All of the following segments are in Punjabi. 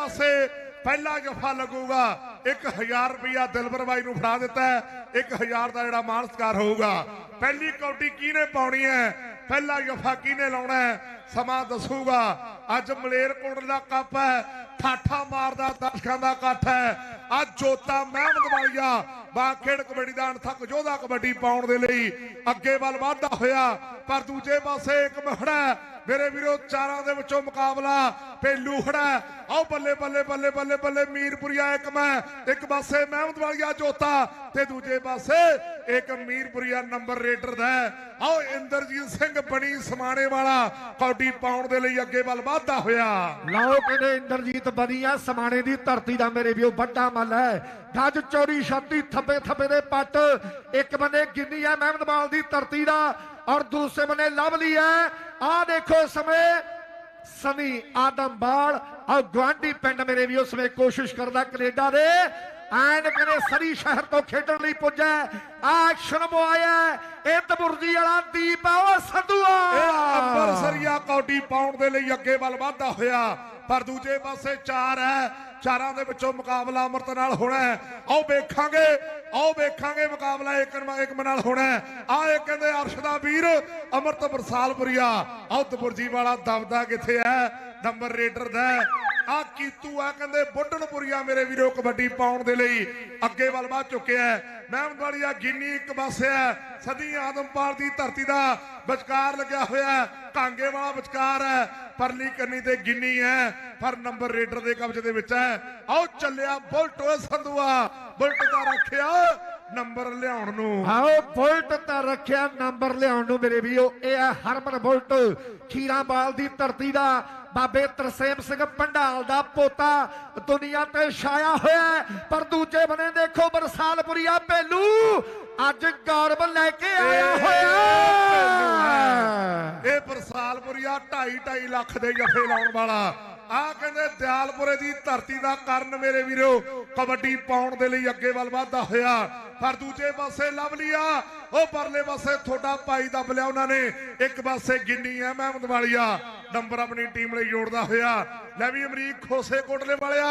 ਪਾਸੇ ਪਹਿਲਾ ਜਫਾ ਲੱਗੂਗਾ। 1000 ਰੁਪਇਆ ਦਿਲਬਰ ਬਾਈ ਨੂੰ ਫੜਾ ਦਿੱਤਾ 1000 ਦਾ ਜਿਹੜਾ ਮਾਨ ਸਤਿਕਾਰ ਹੋਊਗਾ। ਪਹਿਲੀ ਕੌਡੀ ਕਿਹਨੇ ਪਾਉਣੀ ਹੈ? ਪਹਿਲਾ ਜਫਾ ਕਿਹਨੇ ਲਾਉਣਾ ਹੈ? ਸਮਾਂ ਦੱਸੂਗਾ। ਅੱਜ ਮਲੇਰਕੋਟ ਦਾ ਕੱਪ ਹੈ। ਠਾਠਾ ਮਾਰਦਾ, ਦਰਸ਼ਕਾਂ ਦਾ ਇਕੱਠ ਹੈ। ਅੱਜ ਜੋਤਾ ਮਹਿਮਦ ਵਾਲੀਆ ਬਾਖੇੜ ਕਬੱਡੀ ਦਾ ਅਣਥੱਕ ਯੋਧਾ ਕਬੱਡੀ ਪਾਉਣ ਦੇ ਲਈ ਅੱਗੇ ਵੱਲ ਵਾਧਾ ਹੋਇਆ। ਪਰ ਦੂਜੇ ਪਾਸੇ ਇੱਕ ਮਖੜਾ ਮੇਰੇ ਵੀਰੋ, ਚਾਰਾਂ ਦੇ ਵਿੱਚੋਂ ਮੁਕਾਬਲਾ ਪੇਲੂ ਖੜਾ ਹੈ। ਆਓ ਬੱਲੇ ਬੱਲੇ ਬੱਲੇ ਬੱਲੇ ਬੱਲੇ, ਮੀਰਪੁਰੀਆ ਇੱਕ ਮੈਂ, ਇੱਕ ਪਾਸੇ ਮਹਿਮਦ ਵਾਲੀਆ ਜੋਤਾ ਤੇ ਦੂਜੇ ਪਾਸੇ ਇੱਕ ਮੀਰਪੁਰੀਆ ਨੰਬਰ ਰੇਡਰ ਦਾ ਆਓ ਇੰਦਰਜੀਤ ਸਿੰਘ ਬਣੀ ਸਮਾਣੇ ਵਾਲਾ, ਕੌਡੀ ਪਾਉਣ ਦੇ ਲਈ ਅੱਗੇ ਵੱਲ ਵਾਧਾ ਹੋਇਆ। ਲਓ ਕਹਿੰਦੇ ਇੰਦਰਜੀਤ ਬਨੀਆ ਸਮਾਣੇ ਦੀ ਧਰਤੀ ਦਾ ਮੇਰੇ ਵੀਓ ਵੱਡਾ ਮੱਲ ਹੈ। ਗੱਜ, ਚੋਰੀ, ਛਾਤੀ, ਥੱਬੇ ਥੱਬੇ ਦੇ ਪੱਟ। ਇੱਕ ਬੰਨੇ ਗਿੰਨੀ ਹੈ ਮਹਿਮਦਵਾਲ ਦੀ ਧਰਤੀ ਦਾ ਔਰ ਦੂਸਰੇ ਬੰਨੇ ਲਵਲੀ ਹੈ। ਆਹ ਦੇਖੋ ਸਮੇਂ ਸਨੀ ਆਦਮਬਾਲ ਔਰ ਗਵਾਂਢੀ ਪਿੰਡ ਮੇਰੇ ਵੀ ਉਸ ਸਮੇਂ ਕੋਸ਼ਿਸ਼ ਕਰਦਾ ਕੈਨੇਡਾ ਦੇ ਐਨ ਕਰੇ ਸਰੀ ਸ਼ਹਿਰ ਤੋਂ ਖੇਡਣ ਲਈ ਪੁੱਜਾ ਐਕਸ਼ਨ ਬੁਆਇਆ ਇਹ ਤਬੁਰਜੀ ਵਾਲਾ ਦੀਪ ਆ, ਉਹ ਸੰਧੂਆ। ਇਹ ਅੰਬਰਸਰੀਆ ਕੌਡੀ ਪਾਉਣ ਦੇ ਲਈ ਅੱਗੇ ਵੱਲ ਵਾਧਾ ਹੋਇਆ। ਪਰ ਦੂਜੇ ਪਾਸੇ ਚਾਰ ਹੈ। ਚਾਰਾਂ ਦੇ ਵਿੱਚੋਂ ਮੁਕਾਬਲਾ ਅਮਰਤ ਨਾਲ ਹੋਣਾ ਹੈ। ਆਓ ਵੇਖਾਂਗੇ ਆਓ ਵੇਖਾਂਗੇ ਮੁਕਾਬਲਾ ਇੱਕ ਨ- ਨਾਲ ਹੋਣਾ ਹੈ। ਆ ਇਹ ਕਹਿੰਦੇ ਅਰਸ਼ ਦਾ ਵੀਰ ਅਮਰਤ ਬਰਸਾਲਪੁਰੀਆ ਆਓ ਤਬੁਰਜੀ ਵਾਲਾ ਦਬਦਾ ਕਿੱਥੇ ਹੈ? ਨੰਬਰ ਰੇਡਰ ਦਾ ਆ ਕੀਤੂ ਆ ਕਹਿੰਦੇ, ਬੁੱਢਣਪੁਰੀਆ ਮੇਰੇ ਵੀਰੋ ਕਬੱਡੀ ਪਾਉਣ ਦੇ ਲਈ। ਅੱਗੇ ਵੱਲ ਵੱਧ ਚੁੱਕਿਆ ਹੈ। ਮਹਿਮਦਵਾਲੀਆ ਗਿੰਨੀ ਇੱਕ ਪਾਸੇ ਹੈ ਸਦੀ ਆਦਮਪਾਲ ਦੀ ਧਰਤੀ ਦਾ ਵਿਚਕਾਰ ਲੱਗਿਆ ਹੋਇਆ ਕਾਂਗੇ ਵਾਲਾ ਵਿਚਕਾਰ ਹੈ, ਪਰਲੀ ਕੰਨੀ ਤੇ ਗਿੰਨੀ ਹੈ, ਪਰ ਨੰਬਰ ਰੇਡਰ ਦੇ ਕਬਜ਼ੇ ਦੇ ਵਿੱਚ ਹੈ। ਆਓ ਚੱਲਿਆ ਬੁਲਟ, ਓਏ ਸੰਧੂਆ, ਬੁਲਟ ਦਾ ਰੱਖਿਆ, ਨੰਬਰ ਲਿਆਉਣ ਨੂੰ। ਆਓ ਬੁਲਟ ਤਾਂ ਰੱਖਿਆ, ਨੰਬਰ ਲਿਆਉਣ ਨੂੰ ਮੇਰੇ ਵੀਰੋ। ਇਹ ਹੈ ਹਰਮਨ ਬੁਲਟ ਖੀਰਾਬਾਲ ਦੀ ਧਰਤੀ ਦਾ ਬਾਬੇ ਤਰਸੇਮ ਸਿੰਘ ਪੰਡਾਲ ਦਾ ਪੋਤਾ ਦੁਨੀਆ ਤੇ ਛਾਇਆ ਹੋਇਆ। ਪਰ ਦੂਜੇ ਬਨੇ ਦੇਖੋ ਬਰਸਾਲਪੁਰੀਆ ਭੇਲੂ। ਅੱਜ ਗੌਰਵ ਲੈ ਕੇ ਆਇਆ ਹੋਇਆ। ਇਹ ਬਰਸਾਲਪੁਰੀਆ 2.5 2.5 ਲੱਖ ਦੇ ਜਫੇ ਲਾਉਣ ਵਾਲਾ। ਆ ਕਹਿੰਦੇ ਦਿਆਲਪੁਰੇ ਦੀ ਧਰਤੀ ਦਾ ਕਰਨ ਮੇਰੇ ਵੀਰੋ ਕਬੱਡੀ ਪਾਉਣ ਦੇ ਲਈ ਅੱਗੇ ਵੱਲ ਵਾਧਾ ਹੋਇਆ। ਪਰ ਦੂਜੇ ਪਾਸੇ ਲਵਲੀਆ ਉਹ ਪਰਲੇ ਪਾਸੇ ਤੁਹਾਡਾ ਭਾਈ ਦੱਬ ਲਿਆ ਉਹਨਾਂ ਨੇ। ਇੱਕ ਪਾਸੇ ਗਿੰਨੀ ਹੈ ਮਹਿਮਦ ਵਾਲੀਆ ਨੰਬਰ ਆਪਣੀ ਟੀਮ ਲਈ ਜੋੜਦਾ ਹੋਇਆ। ਲੈ ਵੀ ਅਮਰੀਕ ਖੋਸੇ ਕੋਟਲੇ ਵਾਲਿਆ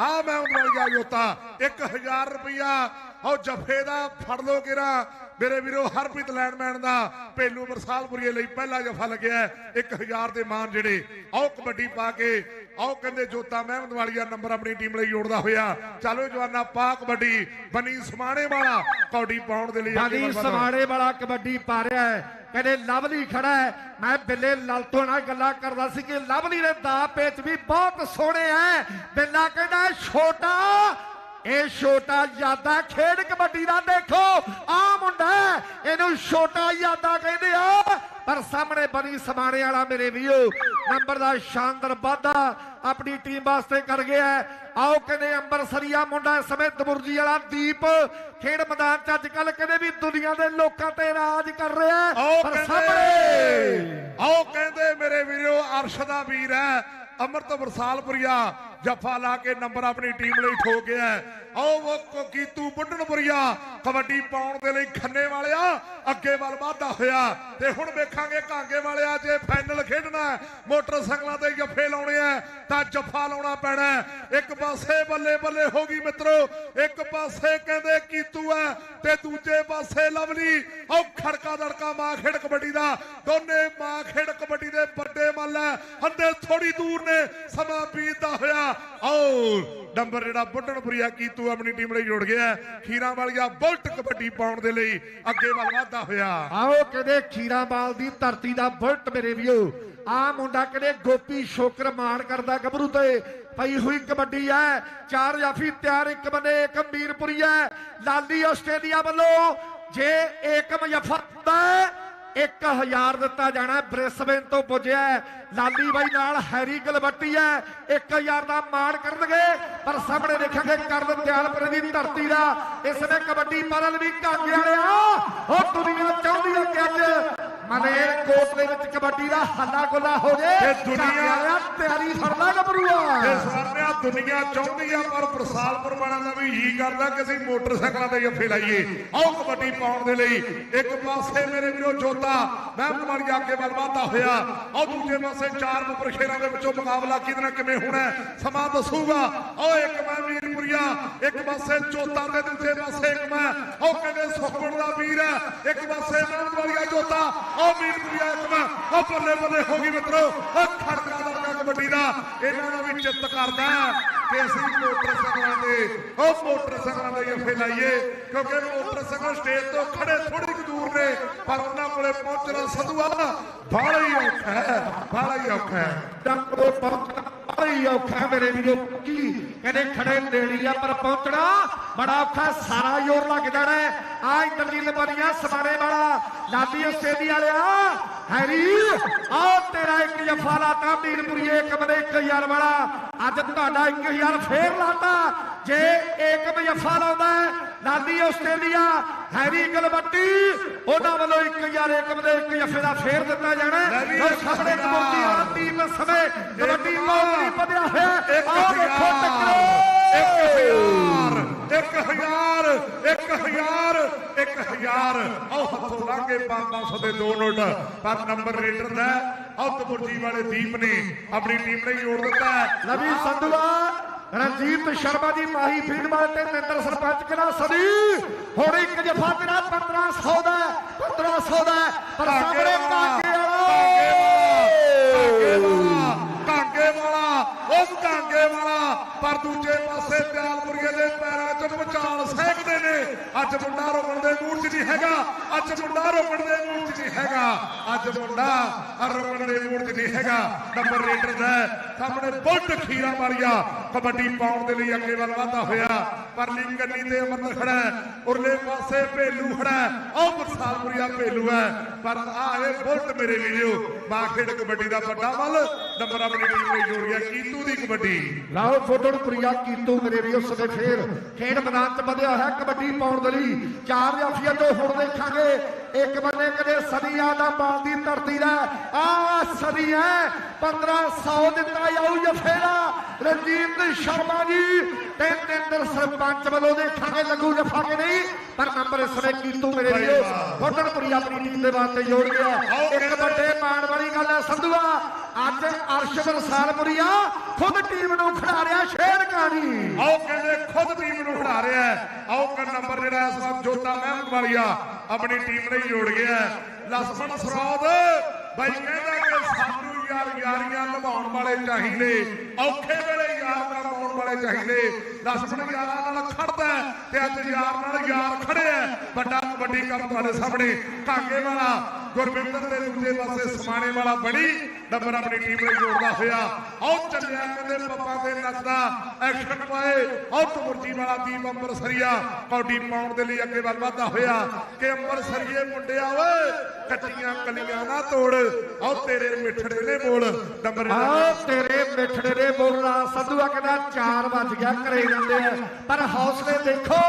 ਆ। ਮਹਿਮਦ ਵਾਲੀਆ ਜੋਤਾ। 1000 ਰੁਪਇਆ ਉਹ ਜਫੇ ਦਾ ਫੜ ਲੋ ਕਿਰਾ। ਮੇਰੇ ਵੀਰੋ ਹਰਪ੍ਰੀਤ ਲੈਂਡਮੈਨ ਦਾ ਪੇਲੂ ਬਰਸਾਲਪੁਰੀਏ ਲਈ ਪਹਿਲਾ ਜਫਾ ਲੱਗਿਆ ਹੈ। 1000 ਦੇ ਮਾਨ ਜਿਹੜੇ। ਆਓ ਕਬੱਡੀ ਪਾ ਕੇ। ਆਓ ਕਹਿੰਦੇ ਜੋਤਾ ਮਹਿਮਦ ਵਾਲੀਆ ਨੰਬਰ ਆਪਣੀ ਟੀਮ ਲਈ ਜੋੜਦਾ ਹੋਇਆ। ਚਲੋ ਜਵਾਨਾ ਪਾ ਕਬੱਡੀ। ਬਣੀ ਸਮਾਣੇ ਵਾਲਾ। ਕੌਡੀ ਪਾਉਣ ਦੇ ਲਈ ਅੱਗੇ ਬਾਦੀ ਵੱਧ ਵਾਲਾ ਕਬੱਡੀ ਪਾ ਰਿਹਾ ਹੈ। ਕਹਿੰਦੇ ਲਵਲੀ ਖੜਾ ਹੈ। ਮੈਂ ਬਿੱਲੇ ਲਲਤੋਂ ਨਾਲ ਗੱਲਾਂ ਕਰਦਾ ਸੀ ਕਿ ਲਵਲੀ ਦੇ ਦਾ ਪੇਚ ਵੀ ਬਹੁਤ ਸੋਹਣੇ ਹੈ ਬਿੱਲਾ ਕਹਿੰਦਾ ਛੋਟਾ, ਇਹ ਛੋਟਾ ਯਾਦਾ ਖੇਡ ਕਬੱਡੀ ਦਾ ਦੇਖੋ। ਆ ਮੁੰਡਾ ਇਹਨੂੰ ਛੋਟਾ ਯਾਦਾ ਕਹਿੰਦੇ ਆ। ਪਰ ਸਾਹਮਣੇ ਬਣੀ ਸਮਾਣੇ ਵਾਲਾ ਮੇਰੇ ਵੀਓ ਨੰਬਰ ਦਾ ਸ਼ਾਨਦਾਰ ਵਾਧਾ ਆਪਣੀ ਟੀਮ ਵਾਸਤੇ ਕਰ ਗਿਆ ਆਓ ਕਹਿੰਦੇ ਅੰਬਰਸਰੀਆ ਮੁੰਡਾ ਇਸ ਸਮੇਂ ਦਬੁਰਜੀ ਵਾਲਾ ਦੀਪ ਖੇਡ ਮੈਦਾਨ 'ਚ ਅੱਜ ਕੱਲ ਕਹਿੰਦੇ ਵੀ ਦੁਨੀਆ ਦੇ ਲੋਕਾਂ ਤੇ ਰਾਜ ਕਰ ਰਿਹਾ ਪਰ ਸਾਹਮਣੇ ਆਓ ਕਹਿੰਦੇ ਮੇਰੇ ਵੀਰੋ ਅਰਸ਼ ਦਾ ਵੀਰ ਹੈ ਅਮਰਤ ਵਰਸਾਲਪੁਰੀਆ। ਜੱਫਾ ਲਾ ਕੇ ਨੰਬਰ ਆਪਣੀ ਟੀਮ ਲਈ ਠੋ ਗਿਆ ਆਓ ਉਹ ਕੋ- ਕੀਤੂ ਬੁੱਢਣਪੁਰੀਆ, ਕਬੱਡੀ ਪਾਉਣ ਦੇ ਲਈ ਖੰਨੇ ਵਾਲਿਆ, ਅੱਗੇ ਵੱਲ ਵਾਧਾ ਹੋਇਆ। ਤੇ ਹੁਣ ਵੇਖਾਂਗੇ ਕਾਂਗੇ ਵਾਲਿਆ ਜੇ ਫਾਈਨਲ ਖੇਡਣਾ ਮੋਟਰਸਾਈਕਲਾਂ ਤੇ ਜੱਫੇ ਲਾਉਣੇ ਆ ਤਾਂ ਜੱਫਾ ਲਾਉਣਾ ਪੈਣਾ ਇੱਕ ਪਾਸੇ ਬੱਲੇ ਬੱਲੇ ਹੋ ਗਈ ਮਿੱਤਰੋ, ਇੱਕ ਪਾਸੇ ਕਹਿੰਦੇ ਕੀਤੂ ਹੈ, ਤੇ ਦੂਜੇ ਪਾਸੇ ਲਵਲੀ। ਆਓ ਖੜਕਾ ਦੜਕਾ ਮਾਂ ਖੇਡ ਕਬੱਡੀ ਦਾ। ਦੋਨੇ ਮਾਂ ਖੇਡ ਕਬੱਡੀ ਦੇ ਵੱਡੇ ਮੱਲ ਹੈ। ਹੰਦੇ ਥੋੜੀ ਦੂਰ ਨੇ, ਸਮਾਂ ਬੀਤਦਾ ਹੋਇਆ। ਆਓ ਨੰਬਰ ਜਿਹੜਾ ਬੁੱਢਣਪੁਰੀਆ ਕੀਤੂ ਆਪਣੀ ਟੀਮ ਲਈ ਜੁੜ ਗਿਆ ਖੀਰਾਂ ਵਾਲੀਆ ਬੁਲਟ ਕਬੱਡੀ ਪਾਉਣ ਦੇ ਲਈ ਅੱਗੇ ਵੱਲ ਵਾਧਾ ਹੋਇਆ। ਆਓ ਕਹਿੰਦੇ ਖੀਰਾਬਾਲ ਦੀ ਧਰਤੀ ਦਾ ਬੁਲਟ ਮੇਰੇ ਵੀਓ ਆ ਮੁੰਡਾ ਕਹਿੰਦੇ ਗੋਪੀ ਸ਼ੋਕਰ ਮਾਣ ਕਰਦਾ ਗੱਭਰੂ ਤੇ। ਪਈ ਹੋਈ ਕਬੱਡੀ ਹੈ। ਚਾਰ ਜਾਫੀ ਤਿਆਰ ਇੱਕ ਬੰਨੇ ਇੱਕ ਮੀਰਪੁਰੀ ਹੈ। ਲਾਲੀ ਆਸਟ੍ਰੇਲੀਆ ਵੱਲੋਂ ਜੇ ਏਕਮ ਜਫਾ ਹੁੰਦਾ 1000 ਦਿੱਤਾ ਜਾਣਾ ਹੈ। ਤੋਂ ਪੁੱਜਿਆ ਲਾਲੀ ਬਾਈ ਨਾਲ ਹੈਰੀ ਗਲਬੱਟੀ ਹੈ। 1000 ਦਾ ਮਾਣ ਕਰਨਗੇ, ਪਰ ਸਾਹਮਣੇ ਦੇਖਾਂਗੇ ਕਰਨ ਦਿਆਲਪੁਰ ਦੀ ਧਰਤੀ ਦਾ। ਇਸ ਨੇ ਕਬੱਡੀ ਪਾਲਣ ਵੀ ਕਾਂਗੇ ਵਾਲਿਆ। ਉਹ ਦੁਨੀਆ ਚਾਹੁੰਦੀ ਹੈ ਕਿ ਅੱਜ ਮਲੇਰ ਕੋਟ ਦੇ ਵਿੱਚ ਕਬੱਡੀ ਦਾ ਹੱਲਾ ਗੁੱਲਾ ਹੋ ਜੇ। ਇਹ ਦੁਨੀਆ- ਤਿਆਰੀ ਫੜਦਾ ਗੱਭਰੂਆ ਇਹ ਸਵਰਨਿਆ ਦੁਨੀਆ ਚਾਹੁੰਦੀ ਆ ਪਰ ਪ੍ਰਸਾਦਪੁਰ ਵਾਲਿਆਂ ਦਾ ਵੀ ਹੀ ਕਰਦਾ ਕਿ ਅਸੀਂ ਮੋਟਰਸਾਈਕਲਾਂ ਤੇ ਜੱਫੇ ਲਾਈਏ। ਆਓ ਕਬੱਡੀ ਪਾਉਣ ਦੇ ਲਈ। ਇੱਕ ਪਾਸੇ ਮੇਰੇ ਵੀਰੋ ਜੋਤਾ ਮਹਿਮਦ ਵਾਲੀ ਅੱਗੇ ਵੱਲ ਵਾਧਾ ਹੋਇਆ। ਆਓ ਦੂਜੇ ਪਾਸੇ ਚਾਰ ਨੰਬਰ ਖੇਰਾਂ ਦੇ ਵਿੱਚੋਂ ਮੁਕਾਬਲਾ ਕਿਹਦੇ ਨਾਲ ਕਿਵੇਂ ਹੋਣਾ ਸਮਾਂ ਦੱਸੂਗਾ। ਆਓ ਇੱਕ ਮੈਂ ਵੀਰਪੁਰੀਆ ਇੱਕ ਪਾਸੇ ਜੋਤਾ ਤੇ ਦੂਜੇ ਪਾਸੇ ਇੱਕ ਮੈਂ। ਆਓ ਕਹਿੰਦੇ ਸੁਖਮਣ ਦਾ ਵੀਰ ਹੈ। ਇੱਕ ਪਾਸੇ ਮਹਿਮਦ ਵਾਲੀਆ ਜੋਤਾ। ਆਓ ਵੀਰਪੁਰੀਆ ਇੱਕ ਮੈਂ। ਆਓ ਬੱਲੇ ਬੱਲੇ ਹੋ ਗਈ ਮਿੱਤਰੋ। ਆਹ ਖੜਕਾ ਦਰਕਾ ਕਬੱਡੀ ਦਾ। ਇਹਨਾਂ ਦਾ ਵੀ ਚਿੱਤ ਕਰਦਾ ਕਿ ਅਸੀਂ ਮੋਟਰਸਾਈਕਲਾਂ ਦੇ ਉਹ ਮੋਟਰਸਾਈਕਲਾਂ ਦੇ ਜੱਫੇ ਲਾਈਏ। ਕਿਉਂਕਿ ਮੋਟਰਸਾਈਕਲ ਸਟੇਜ ਤੋਂ ਖੜੇ ਥੋੜੀ ਕੁ ਦੂਰ ਨੇ। ਪਰ ਉਹਨਾਂ ਕੋਲੇ ਪਹੁੰਚਣਾ ਸਦੂਆ। ਬਾਹਲਾ ਹੀ ਔਖਾ ਹੈ। ਬਾਹਲਾ ਹੀ ਔਖਾ ਹੈ। ਡੰਗੋ ਪਹੁੰਚਣਾ ਬੜੀ ਔਖਾ ਮੇਰੇ ਵੀਰੋ, ਕੀ ਕਹਿੰਦੇ ਖੜੇ ਨੇੜੀ ਆ, ਪਰ ਪਹੁੰਚਣਾ ਬੜਾ ਔਖਾ, ਸਾਰਾ ਜ਼ੋਰ ਲੱਗ ਜਾਣਾ ਆ ਇੰਦਰਜੀ ਲਬਰੀਆਂ ਸਮਾਰੇ ਵਾਲਾ, ਲਾਡੀ ਆਸਟ੍ਰੇਲੀਆ ਵਾਲਿਆ। ਹੈਰੀ, ਆ ਤੇਰਾ ਇੱਕ ਜਫਾ ਲਾਤਾ ਮੀਰਪੁਰੀਏ ਇੱਕ ਬਦੇ 1000 ਵਾਲਾ। ਅੱਜ ਤੁਹਾਡਾ 1000 ਫੇਰ ਲਾਤਾ। ਜੇ ਇੱਕ ਜਫਾ ਲਾਉਂਦਾ ਹੈ ਲਾਡੀ ਆਸਟ੍ਰੇਲੀਆ ਹੈਰੀ ਗਲਬੱਟੀ ਉਹਨਾਂ ਵੱਲੋਂ 1000 ਇੱਕ ਬਦੇ ਇੱਕ ਜਫੇ ਦਾ ਫੇਰ ਦਿੱਤਾ ਜਾਣਾ ਇੱਕ ਸਾਹਮਣੇ। ਕਬੱਡੀ ਵਾਲਾ ਟੀਮ ਸਮੇਂ ਕਬੱਡੀ ਵਧਿਆ ਹੋਇਆ ਇੱਕ ਆਹ ਦੇਖੋ ਟੱਕਰੋ। ਇੱਕ ਹਜ਼ਾਰ। ਇੱਕ ਹਜ਼ਾਰ। ਇੱਕ ਹਜ਼ਾਰ। ਆਓ ਹੱਥੋਂ ਲਾਗੇ 500 ਦੇ ਦੋ ਨੋਟ। ਪਰ ਨੰਬਰ ਰੇਡਰ ਦਾ ਕਬੱਡੀ ਵਾਲੇ ਦੀਪ ਨੇ ਆਪਣੀ ਟੀਮ ਨੇ ਜੋੜ ਦਿੱਤਾ ਹੈ। ਨਵੀ ਸੰਧੂਆ। ਰਣਜੀਤ ਸ਼ਰਮਾ ਦੀ ਮਾਹੀ ਫੀਡਬਾਲ ਤੇ ਨਿੰਦਰ ਸਰਪੰਚ ਕਿਹੜਾ ਸਦੀ? ਹੁਣ ਇੱਕ ਜਫਾ ਤੇਰਾ 1500 ਦਾ ਹੈ, 1500 ਦਾ ਹੈ, ਪਰ ਸਾਹਮਣੇ ਕਾਂਗੇ ਕਾਂਗੇ ਵਾਲਾ ਵਾਲਾ ਕਾਂਗੇ ਵਾਲਾ ਉਹ ਕਾਂਗੇ ਵਾਲਾ ਪਰ ਦੂਜੇ ਪਾਸੇ ਦਿਆਲਪੁਰੀਏ ਦੇ ਪੈਰਾਂ 'ਚ ਵਿਚਾਲ ਸਹਿਕਦੇ ਨੇ। ਅੱਜ ਮੁੰਡਾ ਰੋਕਣ ਦੇ ਮੂਡ 'ਚ ਨਹੀਂ ਹੈਗਾ। ਅੱਜ ਮੁੰਡਾ ਰੋਕਣ ਦੇ ਮੂਡ 'ਚ ਨਹੀਂ ਹੈਗਾ। ਅੱਜ ਮੁੰਡਾ ਰੋਕਣ ਦੇ ਮੂਡ 'ਚ ਨਹੀਂ ਹੈਗਾ। ਨੰਬਰ ਰੇਡਰ ਦਾ ਸਾਹਮਣੇ ਬੁੱਢ ਖੀਰਾ ਮਾਰੀਆ। ਕਬੱਡੀ ਪਾਉਣ ਦੇ ਲਈ ਅੱਗੇ ਵੱਲ ਵਾਧਾ ਹੋਇਆ। ਪਰ ਲਿੰਗਨੀ ਤੇ ਅਮਰ ਖੜਾ ਉਰਲੇ ਪਾਸੇ ਭੇਲੂ ਖੜਾ ਹੈ। ਉਹ ਬਰਸਾਲਪੁਰੀਆ ਭੇਲੂ ਹੈ। ਪਰ ਆ ਇਹ ਬੁੱਢ ਮੇਰੇ ਵੀਰੋ। ਮਾਂ ਖੇਡ ਕਬੱਡੀ ਦਾ ਵੱਡਾ ਵੱਲ। ਨੰਬਰ ਆਪਣੀ ਟੀਮ ਨੇ ਜੋੜਿਆ ਕੀਤੂ ਦੀ ਕਬੱਡੀ। ਲਾਓ ਫੋਟੋ ਪ੍ਰਿਆ ਕੀਤੂ ਮੇਰੇ ਵੀ ਉਸ ਦੇ ਫੇਰ। ਖੇਡ ਮੈਦਾਨ 'ਚ ਵਧਿਆ ਹੈ ਕਬੱਡੀ ਪਾਉਣ ਦੇ ਲਈ। ਚਾਰ ਜਾਫੀਆਂ ਤੋਂ ਹੁਣ ਦੇਖਾਂਗੇ ਇੱਕ ਬੰਨੇ ਕਦੇ ਸਦੀਆਂ ਦਾ ਬਾਲ ਦੀ ਧਰਤੀ ਦਾ। ਆ ਸਦੀ ਹੈ 1500 ਦਿੱਤਾ ਜਾਊ ਜਫੇਰਾ। ਰਣਜੀਤ ਸ਼ਰਮਾ ਜੀ ਤੇ ਨਿੰਦਰ ਸਰਪੰਚ ਵੱਲੋਂ ਦੇਖਾਂਗੇ ਲੱਗੂ ਜਫਾ ਕੇ ਨਹੀਂ। ਪਰ ਨੰਬਰ ਇਸ ਸਮੇਂ ਕੀਤੂ ਮੇਰੇ ਵੀਰੋ ਫੋਟੋ ਪ੍ਰਿਆ ਆਪਣੀ ਟੀਮ ਦੇ ਵਾਸਤੇ ਜੋੜ ਗਿਆ। ਇੱਕ ਵੱਡੇ ਮਾਣ ਵਾਲੀ ਗੱਲ ਹੈ ਸੰਧੂਆ। ਅੱਜ ਅਰਸ਼ ਬਰਸਾਲਪੁਰੀਆ ਖੁਦ ਟੀਮ ਨੂੰ ਖਿਡਾ ਰਿਹਾ ਸ਼ੇਰ ਕਹਾਣੀ। ਆਓ ਕਹਿੰਦੇ ਖੁਦ ਟੀਮ ਨੂੰ ਖੜਾ ਰਿਹਾ ਆਓ ਕਿ ਨੰਬਰ ਜਿਹੜਾ ਇਸ ਵਾਰ ਜੋਤਾ ਮਹਿਮਦ ਵਾਲੀਆ ਆਪਣੀ ਟੀਮ ਨੇ ਜੋੜ ਗਿਆ ਲਸਮਣ ਸਰੋਦ ਬਾਈ ਕਹਿੰਦਾ ਕਿ ਸਾਨੂੰ ਯਾਰ ਯਾਰੀਆਂ ਨਿਭਾਉਣ ਵਾਲੇ ਚਾਹੀਦੇ, ਔਖੇ ਵੇਲੇ ਯਾਰ ਨਿਭਾਉਣ ਵਾਲੇ ਚਾਹੀਦੇ। ਲਸਮਣ ਯਾਰਾਂ ਨਾਲ ਖੜਦਾ ਤੇ ਅੱਜ ਯਾਰ ਨਾਲ ਯਾਰ ਖੜਿਆ ਵੱਡਾ ਕਬੱਡੀ ਕੰਮ ਤੁਹਾਡੇ ਸਾਹਮਣੇ। ਕਾਂਗੇ ਵਾਲਾ ਗੁਰਵਿੰਦਰ ਦੇ ਦੂਜੇ ਪਾਸੇ ਸਮਾਣੇ ਵਾਲਾ ਬਣੀ ਨੰਬਰ ਆਪਣੀ ਟੀਮ ਨੇ ਜੋੜਦਾ ਹੋਇਆ। ਆਓ ਚੱਲਿਆ ਕਹਿੰਦੇ ਪੱਪਾ ਤੇ ਨੱਚਦਾ ਐਕਸ਼ਨ ਪਾਏ। ਆਓ ਕਬੱਡੀ ਵਾਲਾ ਦੀਪ ਅੰਮ੍ਰਿਤਸਰੀਆ। ਕੌਡੀ ਪਾਉਣ ਦੇ ਲਈ ਅੱਗੇ ਵੱਲ ਵਧਦਾ ਹੋਇਆ ਕਿ ਅੰਮ੍ਰਿਤਸਰੀਏ ਮੁੰਡਿਆ ਓਏ ਕੱਚੀਆਂ ਕਲੀਆਂ ਨਾ ਤੋੜ। ਆਓ ਤੇਰੇ ਮਿੱਠੜੇ ਨੇ ਬੋਲ। ਨੰਬਰ ਆ ਤੇਰੇ ਮਿੱਠੜੇ ਦੇ ਬੋਲਣਾ ਸੰਧੂਆ ਕਹਿੰਦਾ 4 ਵੱਜ ਗਿਆ ਘਰੇ ਜਾਂਦੇ ਆ। ਪਰ ਹੌਸਲੇ ਦੇਖੋ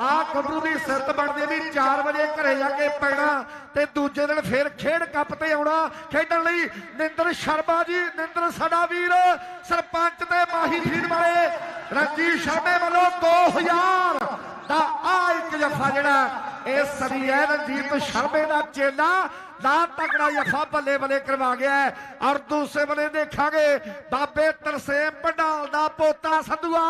ਆ ਗੱਭਰੂ ਦੀ ਸਿਰਤ ਬਣਦੀ ਵੀ 4 ਵਜੇ ਘਰੇ ਜਾ ਕੇ ਪੈਣਾ ਤੇ ਦੂਜੇ ਦਿਨ ਫੇਰ ਖੇਡ ਕੱਪ ਤੇ ਆਉਣਾ ਖੇਡਣ ਲਈ। ਨਿੰਦਰ ਸ਼ਰਮਾ ਜੀ, ਨਿੰਦਰ ਸਾਡਾ ਵੀਰ, ਸਰਪੰਚ ਤੇ ਮਾਹੀ ਫੀਡ ਵਾਲੇ। ਰਣਜੀਤ ਸ਼ਰਮੇ ਵੱਲੋਂ 2000 ਦਾ ਆ ਇੱਕ ਜਫਾ ਜਿਹੜਾ ਇਹ ਸਰੀ ਹੈ। ਰਣਜੀਤ ਸ਼ਰਮੇ ਦਾ ਚੇਲਾ ਦਾ ਤਕੜਾ ਜਫਾ ਬੱਲੇ ਬੱਲੇ ਕਰਵਾ ਗਿਆ ਹੈ। ਔਰ ਦੂਸਰੇ ਬੱਲੇ ਦੇਖਾਂਗੇ, ਬਾਬੇ ਤਰਸੇਮ ਪੰਡਾਲ ਦਾ ਪੋਤਾ ਸੰਧੂਆ।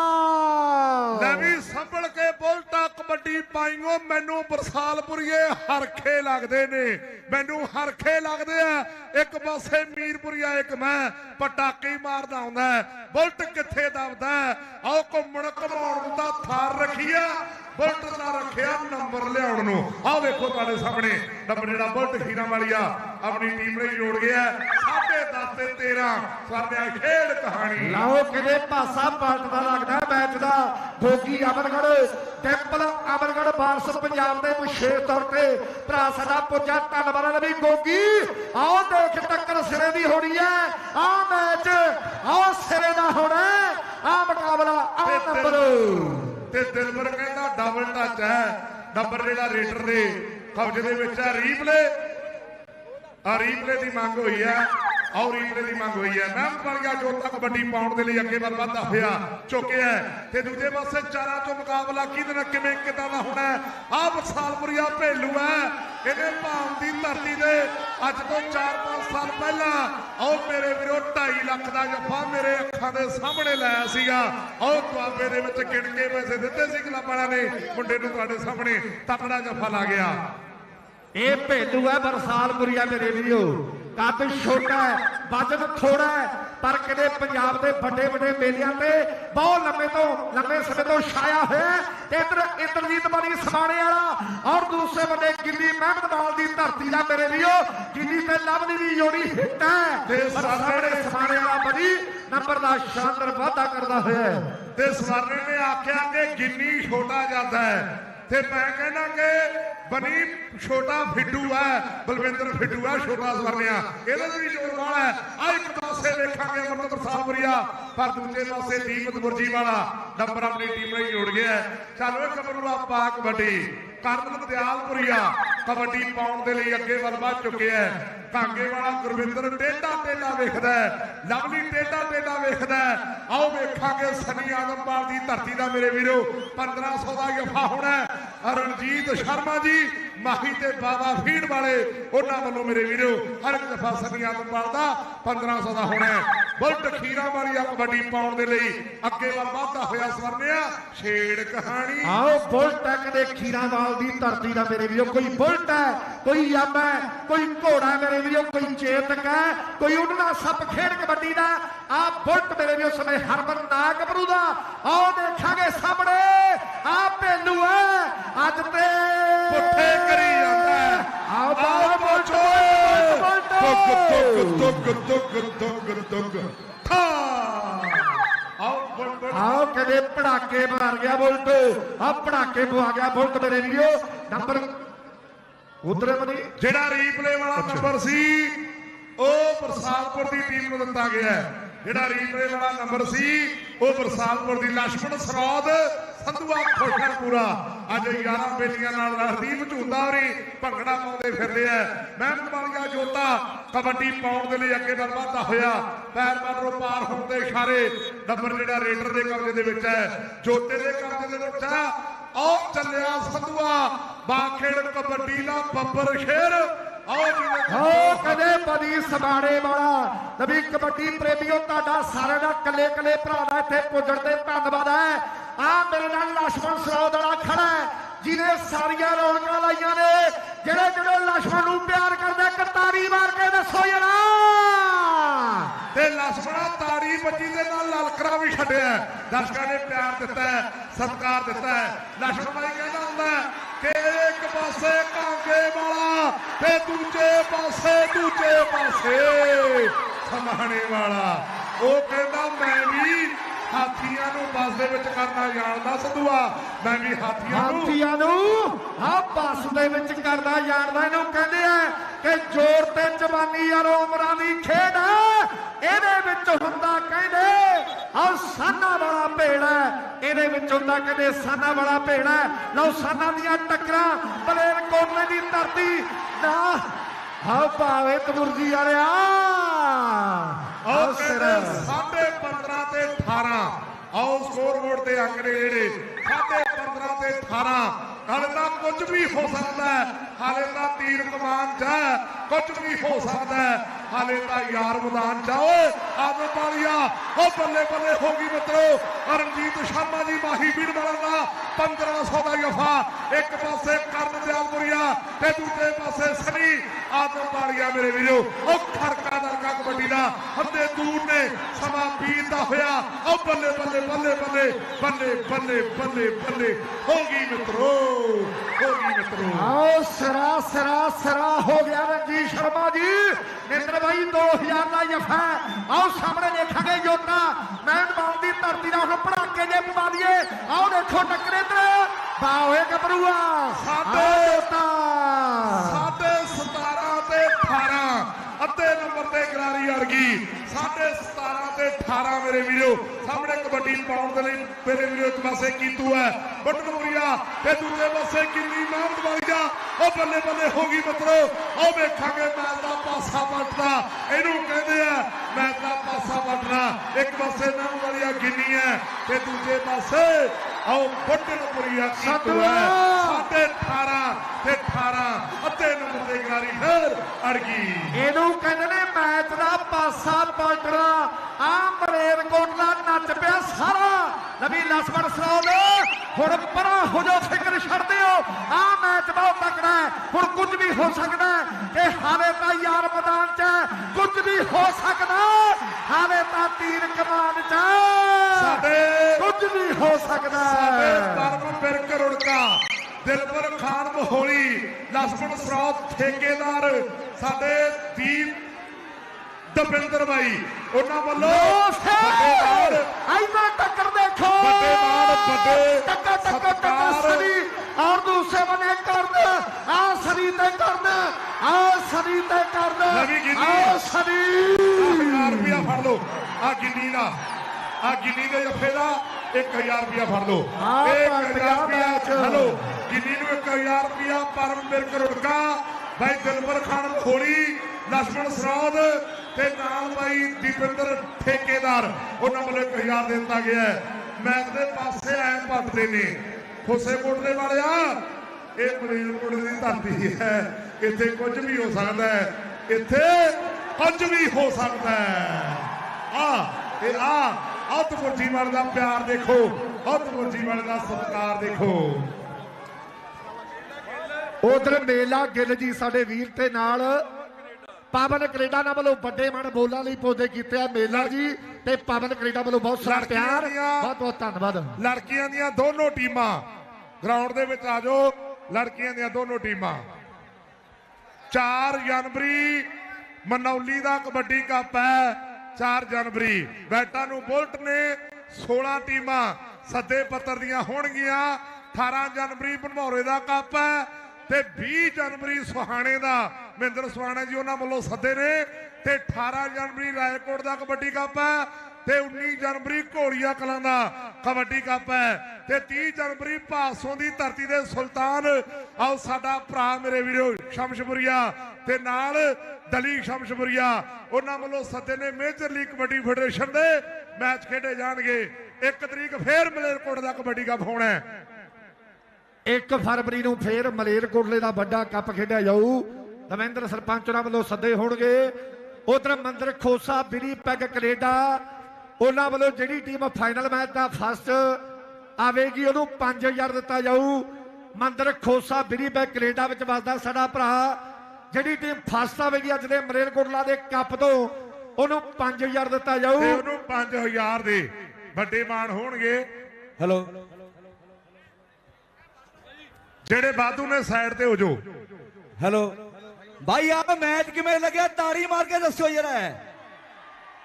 ਲੈ ਵੀ ਸੰਭਲ ਕੇ ਬੋਲਟਾ ਵੱਡੀ ਪਾਈਓ, ਮੈਨੂੰ ਬਰਸਾਲਪੁਰੀਏ ਹਰਖੇ ਲੱਗਦੇ ਨੇ। ਮੈਨੂੰ ਹਰਖੇ ਲੱਗਦੇ ਆ। ਇੱਕ ਪਾਸੇ ਮੀਰਪੁਰੀਆ, ਇੱਕ ਮੈਂ। ਪਟਾਕੇ ਹੀ ਮਾਰਦਾ ਆਉਂਦਾ ਬੁਲਟ ਕਿੱਥੇ ਦਬਦਾ? ਆਓ ਘੁੰਮਣ ਘਮਾਉਣ ਦਾ ਥਾਰ ਰੱਖੀਆ ਬੁਲਟ ਦਾ ਰੱਖਿਆ ਨੰਬਰ ਲਿਆਉਣ ਨੂੰ। ਆਹ ਵੇਖੋ ਤੁਹਾਡੇ ਸਾਹਮਣੇ। ਨੰਬਰ ਜਿਹੜਾ ਬੁਲਟ ਖੀਰਾ ਵਾਲੀਆ ਆਪਣੀ ਟੀਮ ਨੇ ਜੋੜ ਗਿਆ ਸਾਢੇ 10 ਤੇ 13 ਸਾਰਿਆਂ ਖੇਡ ਕਹਾਣੀ। ਲਾਓ ਕਿਤੇ ਪਾਸਾ ਪਲਟਦਾ ਲੱਗਦਾ ਮੈਚ ਦਾ? ਭੋਗੀ ਅਮਰਗੜ ਟੈਂਪਲ ਅਮਰਗੜ ਬਾਰਸ ਪੰਜਾਬ ਦੇ ਵਿਸ਼ੇਸ਼ ਤੌਰ ਤੇ। ਭਰਾ ਸਾਡਾ ਪੁੱਜਾ ਧੰਨਵਾਦ ਵੀ ਗੋਗੀ ਆਓ ਦੇਖ ਟੱਕਰ ਸਿਰੇ ਦੀ ਹੋਣੀ ਹੈ। ਆ ਮੈਚ ਆਓ ਸਿਰੇ ਦਾ ਹੋਣਾ ਆ ਮੁਕਾਬਲਾ ਆ ਨੰਬਰ। ਤੇ ਦਿਲਬਰ ਕਹਿੰਦਾ ਡਬਲ ਟੱਚ ਹੈ। ਨੰਬਰ ਜਿਹੜਾ ਰੇਡਰ ਦੇ ਕਬਜ਼ੇ ਦੇ ਵਿੱਚ ਹੈ, ਰੀਪਲੇ। ਆ ਰੀਪਲੇ ਦੀ ਮੰਗ ਹੋਈ ਹੈ। ਔਰ ਰੀਪਲੇ ਦੀ ਮੰਗ ਹੋਈ ਹੈ। ਮਹਿਮਦ ਬਣ ਜੋਤਾ ਕਬੱਡੀ ਪਾਉਣ ਦੇ ਲਈ ਅੱਗੇ ਵੱਲ ਵਧਦਾ ਹੋਇਆ ਚੁੱਕਿਆ ਤੇ ਦੂਜੇ ਪਾਸੇ ਚਾਰਾਂ ਤੋਂ ਮੁਕਾਬਲਾ ਕਿਹਦੇ ਨਾਲ, ਕਿਵੇਂ, ਕਿਦਾਂ ਦਾ ਹੋਣਾ ਹੈ? ਆਹ ਬਸਾਲਪੁਰੀਆ ਭੇਲੂ ਹੈ। ਇਹਦੇ ਭਾਵ ਦੀ ਧਰਤੀ ਦੇ ਅੱਜ ਤੋਂ 4-5 ਸਾਲ ਪਹਿਲਾਂ, ਆਓ ਮੇਰੇ ਵੀਰੋ 2.5 ਲੱਖ ਦਾ ਜੱਫਾ ਮੇਰੇ ਅੱਖਾਂ ਦੇ ਸਾਹਮਣੇ ਲਾਇਆ ਸੀਗਾ। ਆਓ ਦੁਆਬੇ ਦੇ ਵਿੱਚ ਗਿਣ ਕੇ ਪੈਸੇ ਦਿੱਤੇ ਸੀ ਕਲੱਬ ਵਾਲਿਆਂ ਨੇ, ਮੁੰਡੇ ਨੂੰ ਤੁਹਾਡੇ ਸਾਹਮਣੇ ਤਕੜਾ ਜੱਫਾ ਲਾ ਗਿਆ। ਇਹ ਭੇਡੂ ਹੈ ਬਰਸਾਲਪੁਰੀਆ ਮੇਰੇ ਵੀਰੋ। ਕੱਦ ਛੋਟਾ ਹੈ ਵਜਨ ਥੋੜਾ ਹੈ ਪਰ ਕਿਤੇ ਪੰਜਾਬ ਦੇ ਵੱਡੇ ਵੱਡੇ ਮੇਲਿਆਂ ਤੇ ਬਹੁਤ ਲੰਮੇ ਤੋਂ ਲੰਮੇ ਸਮੇਂ ਤੋਂ ਛਾਇਆ ਹੋਇਆ। ਤੇ ਇਧਰ ਇੰਦਰਜੀਤ ਬਣੀ ਸਮਾਣੇ ਵਾਲਾ ਔਰ ਦੂਸਰੇ ਵੱਡੇ ਗਿੱਲੀ ਮਹਿਮਦਵਾਲ ਦੀ ਧਰਤੀ ਦਾ ਮੇਰੇ ਵੀਰੋ ਗਿੱਲੀ ਤੇ ਲਵਲੀ ਦੀ ਜੋੜੀ ਹਿੱਟ ਹੈ। ਤੇ ਸਾਹਮਣੇ ਸਮਾਣੇ ਵਾਲਾ ਬਣੀ ਨੰਬਰ ਦਾ ਸ਼ਾਨਦਾਰ ਵਾਧਾ ਕਰਦਾ ਹੋਇਆ ਹੈ। ਤੇ ਸਵਰਨੇ ਨੇ ਆਖਿਆ ਕਿ ਗਿੰਨੀ ਛੋਟਾ ਜਾਂਦਾ ਹੈ। ਤੇ ਮੈਂ ਕਹਿੰਦਾ ਕਿ ਬਣੀ ਛੋਟਾ ਫਿੱਡੂ ਹੈ, ਬਲਵਿੰਦਰ ਫਿੱਡੂ ਹੈ, ਛੋਟਾ ਸਵਰਨਿਆ। ਇਹਦੇ ਤੇ ਵੀ ਜੋਰ ਵਾਲਾ ਆ ਇੱਕ ਪਾਸੇ ਵੇਖਾਂਗੇ ਅਮਰਤ ਪ੍ਰਸਾਦਪੁਰੀਆ ਪਰ ਦੂਜੇ ਪਾਸੇ ਦੀਪਕ ਗੁਰਜੀ ਵਾਲਾ ਨੰਬਰ ਆਪਣੀ ਟੀਮ ਨਾਲ ਜੋੜ ਗਿਆ ਹੈ। ਚੱਲ ਪਾ ਕਬੱਡੀ ਕਰਮਨ ਦਿਆਲਪੁਰੀਆ ਕਬੱਡੀ ਪਾਉਣ ਦੇ ਲਈ ਅੱਗੇ ਵੱਲ ਵੱਧ ਚੁੱਕਿਆ ਹੈ। ਕਾਂਗੇ ਵਾਲਾ ਗੁਰਵਿੰਦਰ ਟੇਡਾ ਟੇਡਾ ਵੇਖਦਾ ਹੈ। ਲਵਲੀ ਟੇਡਾ ਟੇਡਾ ਵੇਖਦਾ ਆਓ ਵੇਖਾਂਗੇ ਸਨੀ ਆਦਮਪਾਲ ਦੀ ਧਰਤੀ ਦਾ ਮੇਰੇ ਵੀਰੋ 1500 ਦਾ ਜਫਾ ਹੋਣਾ ਰਣਜੀਤ ਸ਼ਰਮਾ ਜੀ ਮਾਹੀ ਤੇ ਬਾਵਾ ਫੀਡ ਵਾਲੇ, ਉਹਨਾਂ ਵੱਲੋਂ ਮੇਰੇ ਵੀਰੋ, ਹਰ ਇੱਕ ਦਫਾ ਸਨੀ ਆਦਮਪਾਲ ਦਾ 1500 ਦਾ ਹੋਣਾ ਬੁਲਟ ਖੀਰਾ ਵਾਲੀ ਆ ਕਬੱਡੀ ਪਾਉਣ ਦੇ ਲਈ ਅੱਗੇ ਵੱਲ ਵਧਦਾ ਹੋਇਆ ਸਵਰਨਿਆ, ਛੇੜ ਕਹਾਣੀ। ਆਓ, ਬੁਲਟ ਹੈ ਕਦੇ ਖੀਰਾਵਾਲ ਦੀ ਧਰਤੀ ਦਾ ਮੇਰੇ ਵੀਰੋ, ਕੋਈ ਬੁਲਟ ਹੈ, ਕੋਈ ਯਮ ਹੈ, ਕੋਈ ਘੋੜਾ ਹੈ ਮੇਰੇ ਵੀਰੋ, ਕੋਈ ਚੇਤਕ ਹੈ, ਕੋਈ ਉਡਣਾ ਸੱਪ ਖੇਡ ਕਬੱਡੀ ਦਾ। ਆ ਬੁਲਟ ਮੇਰੇ ਵੀਰੋ, ਸਮੇਂ ਹਰਮਨ ਨਾ ਕਬਰੂ ਦਾ। ਆਓ, ਦੇਖਾਂਗੇ ਸਾਹਮਣੇ, ਆ ਭੇਲੂ ਹੈ, ਅੱਜ ਤੇ ਪੁੱਠੇ ਕਰੀ ਜਾਂਦਾ। ਆਓ ਬਾਹਰ ਆਓ ਆਓ ਕਦੇ ਪੜਾਕੇ ਮਾਰ ਗਿਆ ਬੁਲਟ? ਆ ਪੜਾਕੇ ਪਵਾ ਗਿਆ ਬੁਲਟ ਮੇਰੇ ਵੀਰੋ। ਨੰਬਰ ਉਧਰੇ ਬਣੀ ਜਿਹੜਾ ਰੀਪਲੇ ਵਾਲਾ ਨੰਬਰ ਸੀ ਉਹ ਬਰਸਾਲਪੁਰ ਦੀ ਟੀਮ ਨੂੰ ਦਿੱਤਾ ਗਿਆ ਹੈ। ਜਿਹੜਾ ਰੀਪਲੇ ਵਾਲਾ ਨੰਬਰ ਸੀ, ਉਹ ਬਰਸਾਲਪੁਰ ਦੀ ਲక్ష్ਮਣ ਸਰੋਦ, ਸੰਧੂਆ ਖੁਸ਼ਕਰਪੂਰਾ ਅੱਜ 11 ਬੇਟੀਆਂ ਨਾਲ ਰਦੀਪ ਝੂੰਦਾ ਹੋਰੀ ਭੰਗੜਾ ਪਾਉਂਦੇ ਫਿਰਦੇ ਆ। ਮਹਿਮਦ ਵਾਲੀਆ ਜੋਤਾ, ਕਬੱਡੀ ਪਾਉਣ ਦੇ ਲਈ ਅੱਗੇ ਵੱਲ ਵਧਦਾ ਹੋਇਆ। ਪੈਰ ਮਗਰੋਂ ਪਾਰ ਹੁੰਦੇ ਇਸ਼ਾਰੇ ਨੰਬਰ ਜਿਹੜਾ ਰੇਡਰ ਦੇ ਕਬਜ਼ੇ ਦੇ ਵਿੱਚ ਹੈ। ਜੋਤੇ ਦੇ ਕਬਜ਼ੇ ਦੇ ਵਿੱਚ ਹੈ। ਚੱਲਿਆ ਸੰਧੂਆ, ਬਾਖੇੜ ਕਬੱਡੀ ਦਾ ਬੱਬਰ ਸ਼ੇਰ। ਹੋ ਕਦੇ ਬਦੀ ਸਬਾੜੇ ਵਾਲਾ। ਨਵੀਂ ਕਬੱਡੀ ਪ੍ਰੇਮੀਓ, ਤੁਹਾਡਾ ਸਾਰਿਆਂ ਦਾ ਕੱਲੇ ਕੱਲੇ ਭਰਾ ਦਾ ਇੱਥੇ ਪੁੱਜਣ ਤੇ ਧੰਨਵਾਦ ਹੈ। ਆ ਮੇਰੇ ਨਾਲ ਲక్ష్మణ ਸਰੋਦ ਵਾਲਾ ਖੜਾ ਹੈ ਜਿਨੇ ਸਾਰੀਆਂ ਰੌਣਕਾਂ ਲਾਈਆਂ ਨੇ। ਜਿਹੜੇ ਜਿਹੜੇ ਲక్ష్మణ ਨੂੰ ਪਿਆਰ ਕਰਦੇ ਕਰਤਾਰੀ ਮਾਰ ਕੇ ਦੱਸੋ ਜਰਾ। ਤੇ ਲਸਮਣਾ ਤਾਰੀ ਬੱਜੀ ਦੇ ਨਾਲ ਲਲਕਰਾ ਵੀ ਛੱਡਿਆ ਦਰਸ਼ਕਾਂ ਨੇ ਪਿਆਰ ਦਿੱਤਾ ਸਤਿਕਾਰ ਦਿੱਤਾ ਲਸਮਣਾ ਹੀ ਕਹਿੰਦਾ ਹੁੰਦਾ ਕਿ ਇੱਕ ਪਾਸੇ ਕਾਂਗੇ ਵਾਲਾ ਤੇ ਦੂਜੇ ਪਾਸੇ ਦੂਜੇ ਪਾਸੇ। ਸਮਾਣੇ ਵਾਲਾ। ਉਹ ਕਹਿੰਦਾ, ਮੈਂ ਵੀ ਹਾਥੀਆਂ ਨੂੰ ਬੱਸ ਦੇ ਵਿੱਚ ਕਰਨਾ ਜਾਣਦਾ ਸੰਧੂਆ। ਮੈਂ ਵੀ ਹਾਥੀਆਂ ਨੂੰ ਹਾਥੀਆਂ ਨੂੰ ਆ ਬੱਸ ਦੇ ਵਿੱਚ ਕਰਦਾ ਜਾਣਦਾ ਇਹਨੂੰ ਕਹਿੰਦੇ ਆ ਕਿ ਜ਼ੋਰ ਤੇ ਜਵਾਨੀ ਯਾਰ ਉਮਰਾਂ ਦੀ ਖੇਡ ਹੈ ਇਹਦੇ ਵਿੱਚ ਹੁੰਦਾ ਕਹਿੰਦੇ ਆ ਸਾਨਾ ਵਾਲਾ ਭੇੜਾ ਇਹਦੇ ਵਿੱਚ ਹੁੰਦਾ ਕਹਿੰਦੇ ਸਾਨਾ ਵਾਲਾ ਭੇੜਾ ਲਓ ਸਾਨਾ ਦੀਆਂ ਟੱਕਰਾਂ ਬਲੇਰ ਕੋਟਲੇ ਦੀ ਧਰਤੀ। ਨਾ ਹਾਂ ਭਾਵੇਂ ਤਬੁਰਜੀ ਵਾਲਿਆ। ਕਹਿੰਦੇ ਸਿਰ। ਸਾਢੇ 15 ਤੇ 18 ਆਓ ਸਕੋਰਬੋਰਡ ਤੇ ਅੰਕ ਨੇ ਜਿਹੜੇ। ਸਾਢੇ 15 ਤੇ 18 ਹਾਲੇ ਤਾਂ ਕੁਝ ਵੀ ਹੋ ਸਕਦਾ ਹੈ। ਤਾਂ ਤੀਰ ਕਮਾਨ ਚ ਕੁਝ ਵੀ ਹੋ ਸਕਦਾ ਹੈ। ਤਾਂ ਯਾਰ ਮੈਦਾਨ ਚ ਓਏ। ਆਦਮ ਪਾਲੀਆ ਉਹ ਬੱਲੇ ਬੱਲੇ ਹੋ ਗਈ ਮਿੱਤਰੋ। ਰਣਜੀਤ ਸ਼ਰਮਾ ਜੀ ਮਾਹੀ ਵੀਰ ਵਾਲਾ ਦਾ 1500 ਦਾ ਜਫਾ ਇੱਕ ਪਾਸੇ ਕਰਨ ਦਿਆਲਪੁਰੀਆ ਤੇ ਦੂਜੇ ਪਾਸੇ ਸਨੀ। ਆਦਮ ਪਾਲੀਆ ਮੇਰੇ ਵੀਰੋ, ਉਹ ਖੜਕਾ ਦਰਕਾ ਕਬੱਡੀ ਦਾ। ਹੱਦੇ ਦੂਰ ਨੇ। ਸਮਾਂ ਬੀਤਦਾ ਹੋਇਆ ਉਹ ਬੱਲੇ ਬੱਲੇ ਬੱਲੇ ਬੱਲੇ ਬੱਲੇ ਬੱਲੇ ਬੱਲੇ ਬੱਲੇ ਹੋ ਗਈ ਮਿੱਤਰੋ ਹੋ ਗਈ ਮਿੱਤਰੋ ਆਓ ਸਰਾ ਸਰਾ ਸਰਾ ਹੋ ਗਿਆ ਰਣਜੀਤ ਸ਼ਰਮਾ ਜੀ ਨਿੰਦਰ ਬਾਈ 2000 ਦਾ ਜਫਾ ਆਓ ਸਾਹਮਣੇ ਦੇਖਾਂਗੇ ਜੋਤਾ ਮਹਿੰਦਵਾਲ ਦੀ ਧਰਤੀ ਦਾ ਹੁਣ ਪੜਾਕੇ ਜੇ ਪਵਾ ਦਈਏ ਆਓ ਦੇਖੋ ਟੱਕਰੇ ਤੇ ਵਾਹ ਹੋਏ ਗੱਭਰੂਆ ਸਾਡੇ- ਆਓ ਜੋਤਾ ਅੱਧੇ ਗਰਾਰੀ ਅਰਗੀ ਸਾਢੇ 17 ਤੇ 18 ਮੇਰੇ ਵੀਰੋ, ਸਾਹਮਣੇ ਕਬੱਡੀ ਪਾਉਣ ਦੇ ਲਈ ਮੇਰੇ ਵੀਰੋ, ਇੱਕ ਪਾਸੇ ਕੀਤੂ ਹੈ। ਬਟਨੂਰੀਆ ਤੇ ਦੂਜੇ ਪਾਸੇ ਕਿੰਨੀ ਮਿਹਨਤ ਵਾਲੀ ਆ। ਉਹ ਬੱਲੇ ਬੱਲੇ ਹੋ ਗਈ ਮਿੱਤਰੋ। ਉਹ ਵੇਖਾਂਗੇ ਮੈਚ ਦਾ ਪਾਸਾ ਵੱਟਦਾ ਇਹਨੂੰ ਕਹਿੰਦੇ ਆ ਮੈਚ ਦਾ ਪਾਸਾ ਵੱਟਣਾ ਇੱਕ ਪਾਸੇ ਨਾਮ ਵਾਲੀਆ ਗਿੰਨੀ ਹੈ ਤੇ ਦੂਜੇ ਪਾਸੇ ਆਓ ਬਟਨੂਰੀਆ ਕੀ ਸਤਿ ਹੈ। ਸਾਢੇ 18 ਤੇ 18 ਅੱਧੇ ਨੰਬਰ ਤੇ ਗਾਰੀ ਫਿਰ ਅੜ ਗਈ ਇਹਨੂੰ ਕਹਿੰਦੇ ਨੇ ਮੈਚ ਦਾ ਪਾਸਾ ਪਲਟਣਾ। ਆ ਮਰੇਰ ਕੋਟਲਾ ਨੱਚ ਪਿਆ ਸਾਰਾ। ਨਬੀ ਲਸਮਣ ਸਰਾਉ ਹੁਣ ਪਰਾਂ ਹੋ ਜਾ ਫਿਕਰ ਛੱਡ ਦਿਓ। ਆ ਮੈਚ ਬਹੁਤ ਤਕੜਾ ਹੈ। ਹੁਣ ਕੁਝ ਵੀ ਹੋ ਸਕਦਾ ਹੈ ਇਹ ਹਾਲੇ ਤਾਂ ਯਾਰ ਮੈਦਾਨ 'ਚ ਹੈ ਕੁਝ ਵੀ ਹੋ ਸਕਦਾ ਹੈ। ਹਾਲੇ ਤਾਂ ਤੀਰ ਕਮਾਨ 'ਚ ਹੈ। ਸਾਡੇ ਕੁਝ ਵੀ ਹੋ ਸਕਦਾ। ਸਾਡੇ ਧਰਮ ਬਿਰਕ ਰੁੜਕਾ ਦਿਲਬਰ ਖਾਨ ਮਹੋਲੀ ਲਸਮਣ ਸਰੋਤ ਠੇਕੇਦਾਰ ਸਾਡੇ ਦੀਪ ਦਵਿੰਦਰ ਬਾਈ ਉਹਨਾਂ ਵੱਲੋਂ ਆਈਨਾ ਟੱਕਰ ਦੇਖੋ! ਮਾਣ, ਵੱਡੇ ਟੱਕਰ ਟੱਕਰ ਸਤਿਕਾਰ। ਸਰੀ ਔਰ ਦੂਸਰੇ ਬਨੇ ਕਰਦੇ ਆ ਸਰੀ ਤੇ ਕਰਦੇ ਆ ਸਰੀ ਤੇ ਗਿਣਤੀ। ਆ ਸਰੀ 1000 ਰੁਪਇਆ ਫੜ ਲਓ। ਆ ਦਾ ਆ ਗਿੱਲੀ ਦੇ ਜੱਫੇ ਦਾ 1000 ਰੁਪਿਆ ਫੜ ਲਓ। 1000 ਰੁਪਿਆ ਚਲੋ ਗਿੱਲੀ ਨੂੰ 1000 ਰੁਪਿਆ ਪਰਮ ਬਿਰਕ ਰੁੜਕਾ ਦਿਲਬਰ ਖਾਨ ਖੋੜੀ ਲక్ష్మణ ਸਰਾਦ ਤੇ ਨਾਲ ਬਾਈ ਦੀਪਿੰਦਰ ਠੇਕੇਦਾਰ। ਉਹਨਾਂ ਵੱਲੋਂ 1000 ਦੇ ਦਿੱਤਾ ਗਿਆ ਮੈਚ ਦੇ ਪਾਸੇ ਐ ਪੱਟਦੇ ਨੇ। ਖੋਸੇਕੋਟ ਦੇ ਵਾਲਿਆ ਇਹ ਮਰੀਲਕੋਟ ਦੀ ਧਰਤੀ ਹੈ। ਇੱਥੇ ਕੁਝ ਵੀ ਹੋ ਸਕਦਾ ਹੈ। ਇੱਥੇ ਕੁਝ ਵੀ ਹੋ ਸਕਦਾ ਹੈ। ਆ ਇਹ ਆ ਹੱਥ ਮੁਰਜੀ ਵਾਲੇ ਦਾ ਪਿਆਰ ਦੇਖੋ ਹੱਥ ਮੁਰਜੀ ਵਾਲੇ ਦਾ ਸਤਿਕਾਰ ਦੇਖੋ। ਉਧਰ ਮੇਲਾ ਗਿੱਲ ਜੀ ਸਾਡੇ ਵੀਰ ਤੇ ਨਾਲ। ਪਵਨ ਕੈਨੇਡਾ ਨਾਲ ਵੱਲੋਂ ਵੱਡੇ ਮਨ ਬੋਲਾਂ ਲਈ ਪੌਦੇ ਕੀਤੇ ਆ ਮੇਲਾ ਜੀ ਤੇ ਪਵਨ ਕੈਨੇਡਾ ਵੱਲੋਂ ਬਹੁਤ ਸਾਰਾ ਪਿਆਰ। ਬਹੁਤ ਬਹੁਤ ਧੰਨਵਾਦ। ਲੜਕੀਆਂ ਦੀਆਂ ਦੋਨੋਂ ਟੀਮਾਂ। ਗਰਾਊਂਡ ਦੇ ਵਿੱਚ ਆ ਜਾਓ ਲੜਕੀਆਂ ਦੀਆਂ ਦੋਨੋਂ ਟੀਮਾਂ। 4 ਜਨਵਰੀ ਮਨੌਲੀ ਦਾ ਕਬੱਡੀ ਕੱਪ ਹੈ। 4 ਜਨਵਰੀ, ਬੈਟਾਂ ਨੂੰ ਬੁਲਟ ਨੇ 16 ਟੀਮਾਂ ਸੱਦੇ ਪੱਤਰ ਦੀਆਂ ਹੋਣਗੀਆਂ। 18 ਜਨਵਰੀ ਭਨਮੌਰੇ ਦਾ ਕੱਪ ਹੈ ਤੇ 20 ਜਨਵਰੀ ਸੁਹਾਣੇ ਦਾ। ਮਹਿੰਦਰ ਸੁਹਾਣਾ ਜੀ ਉਹਨਾਂ ਵੱਲੋਂ ਸੱਦੇ ਨੇ ਤੇ 18 ਜਨਵਰੀ ਰਾਏਕੋਟ ਦਾ ਕਬੱਡੀ ਕੱਪ ਹੈ। ਤੇ 19 ਜਨਵਰੀ ਘੋੜੀਆ ਕਲਾਂ ਦਾ ਕਬੱਡੀ ਕੱਪ ਹੈ ਤੇ 30 ਜਨਵਰੀ ਭਾਸੋਂ ਦੀ ਧਰਤੀ ਦੇ ਸੁਲਤਾਨ। ਆਓ ਸਾਡਾ ਭਰਾ ਮੇਰੇ ਵੀਰੋ, ਸ਼ਮਸ਼ਪੁਰੀਆ ਤੇ ਨਾਲ ਦਲੀ ਸ਼ਮਸ਼ਪੁਰੀਆ, ਉਹਨਾਂ ਵੱਲੋਂ ਸੱਦੇ ਨੇ ਮੇਜਰ ਲੀਗ ਕਬੱਡੀ ਫੈਡਰੇਸ਼ਨ ਦੇ ਮੈਚ ਖੇਡੇ ਜਾਣਗੇ। 1 ਤਰੀਕ ਫੇਰ ਮਲੇਰਕੋਟ ਦਾ ਕਬੱਡੀ ਕੱਪ ਹੋਣਾ ਹੈ। 1 ਫਰਵਰੀ ਨੂੰ ਫੇਰ ਮਲੇਰਕੋਟਲੇ ਦਾ ਵੱਡਾ ਕੱਪ ਖੇਡਿਆ ਜਾਊ। ਦਵਿੰਦਰ ਸਰਪੰਚ ਉਹਨਾਂ ਵੱਲੋਂ ਸੱਦੇ ਹੋਣਗੇ। ਉਧਰ ਮੰਦਰ ਖੋਸਾ ਬਿਰੀ ਪੈਗ ਕੈਨੇਡਾ ਉਹਨਾਂ ਵੱਲੋਂ ਜਿਹੜੀ ਟੀਮ ਫਾਈਨਲ ਮੈਚ ਦਾ ਫਸਟ ਆਵੇਗੀ ਉਹਨੂੰ 5000 ਦਿੱਤਾ ਜਾਊ। ਮੰਦਰ ਖੋਸਾ ਬਿਰੀ ਪੈਗ ਕੈਨੇਡਾ ਵਿੱਚ ਵਸਦਾ ਸਾਡਾ ਭਰਾ। ਜਿਹੜੀ ਟੀਮ ਫਸਟ ਆਵੇਗੀ ਅੱਜ ਦੇ ਮਲੇਰਕੋਟਲਾ ਦੇ ਕੱਪ ਤੋਂ ਉਹਨੂੰ 5000 ਦਿੱਤਾ ਜਾਊ। ਤੇ ਉਹਨੂੰ 5000 ਦੇ ਵੱਡੇ ਮਾਣ ਹੋਣਗੇ। ਹੈਲੋ। ਜਿਹੜੇ ਬਾਦੂ ਨੇ ਸਾਈਡ ਤੇ ਹੋ ਜਾਓ। ਹੈਲੋ। ਭਾਈ ਆ ਮੈਚ ਕਿਵੇਂ ਲੱਗਿਆ? ਤਾੜੀ ਮਾਰ ਕੇ ਦੱਸਿਓ ਜਰਾ।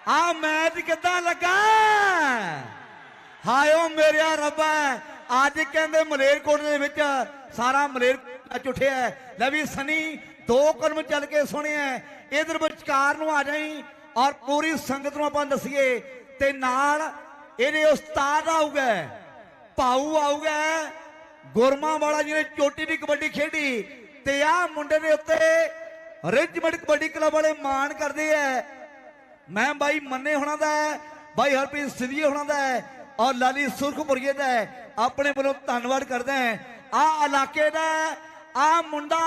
ਆ ਮੈਚ ਕਿੱਦਾਂ ਲੱਗਾ? ਹਾਇਓ ਮੇਰਿਆ ਰੱਬਾ, ਅੱਜ ਕਹਿੰਦੇ ਮਲੇਰਕੋਟ ਦੇ ਵਿੱਚ ਸਾਰਾ ਮਲੇਰ ਮੈਚ ਉੱਠਿਆ ਹੈ। ਲੈ ਵੀ ਸਨੀ, ਦੋ ਕਦਮ ਚੱਲ ਕੇ ਸੁਣਿਆ ਇਧਰ ਵਿਚਕਾਰ ਨੂੰ ਆ ਜਾਈ ਔਰ ਪੂਰੀ ਸੰਗਤ ਨੂੰ ਆਪਾਂ ਦੱਸੀਏ ਤੇ ਨਾਲ ਇਹਦੇ ਉਸਤਾਦ ਆਊਗਾ, ਭਾਊ ਆਊਗਾ, ਗੁਰਮਾ ਵਾਲਾ ਜਿਹਨੇ ਚੋਟੀ ਦੀ ਕਬੱਡੀ ਖੇਡੀ ਤੇ ਆ ਮੁੰਡੇ ਦੇ ਉੱਤੇ ਰਿਜਮੈਂਟ ਕਬੱਡੀ ਕਲੱਬ ਵਾਲੇ ਮਾਣ ਕਰਦੇ ਐ ਮੈਂ ਬਾਈ ਮੰਨੇ ਹੋਣਾ ਦਾ ਬਾਈ ਹਰਪ੍ਰੀਤ ਸਿਧੀਏ ਹੋਣਾ ਦਾ ਔਰ ਲਾਲੀ ਸੁਰਖਪੁਰੀਏ ਦਾ ਆਪਣੇ ਵੱਲੋਂ ਧੰਨਵਾਦ ਕਰਦਾ ਆ ਇਲਾਕੇ ਦਾ ਆ ਮੁੰਡਾ